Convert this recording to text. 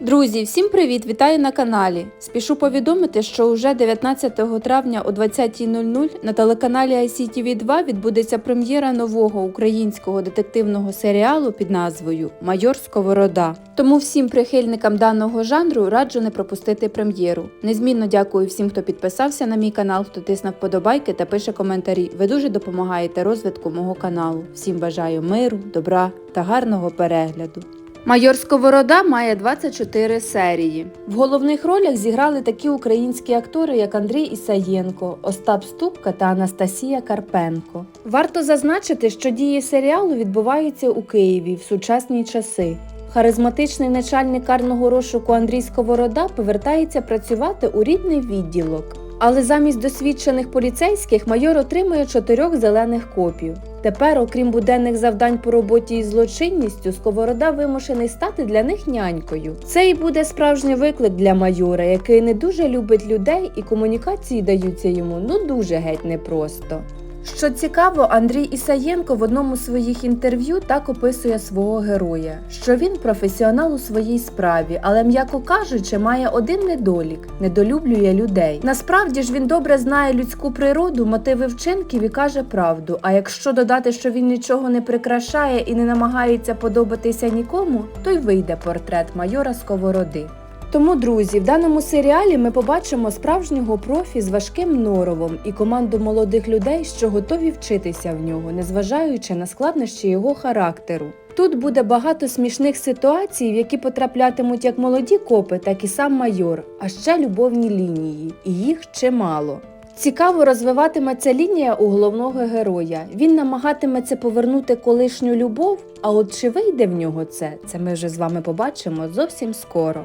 Друзі, всім привіт! Вітаю на каналі. Спішу повідомити, що уже 19 травня о 20.00 на телеканалі ICTV 2 відбудеться прем'єра нового українського детективного серіалу під назвою Майор Сковорода. Тому всім прихильникам даного жанру раджу не пропустити прем'єру. Незмінно дякую всім, хто підписався на мій канал, хто тисне вподобайки та пише коментарі. Ви дуже допомагаєте розвитку мого каналу. Всім бажаю миру, добра та гарного перегляду. Майор Сковорода має 24 серії. В головних ролях зіграли такі українські актори, як Андрій Ісаєнко, Остап Ступка та Анастасія Карпенко. Варто зазначити, що дії серіалу відбуваються у Києві в сучасні часи. Харизматичний начальник карного розшуку Андрій Сковорода повертається працювати у рідний відділок. Але замість досвідчених поліцейських майор отримує чотирьох зелених копів. Тепер, окрім буденних завдань по роботі із злочинністю, Сковорода вимушений стати для них нянькою. Це і буде справжній виклик для майора, який не дуже любить людей, і комунікації даються йому ну дуже геть непросто. Що цікаво, Андрій Ісаєнко в одному з своїх інтерв'ю так описує свого героя, що він професіонал у своїй справі, але, м'яко кажучи, має один недолік недолюблює людей. Насправді ж він добре знає людську природу, мотиви вчинків і каже правду. А якщо додати, що він нічого не прикрашає і не намагається подобатися нікому, то й вийде портрет майора Сковороди. Тому, друзі, в даному серіалі ми побачимо справжнього профі з важким норовом і команду молодих людей, що готові вчитися в нього, незважаючи на складнощі його характеру. Тут буде багато смішних ситуацій, в які потраплятимуть як молоді копи, так і сам майор, а ще любовні лінії, і їх чимало. Цікаво розвиватиметься лінія у головного героя. Він намагатиметься повернути колишню любов, а от чи вийде в нього це, це ми вже з вами побачимо зовсім скоро.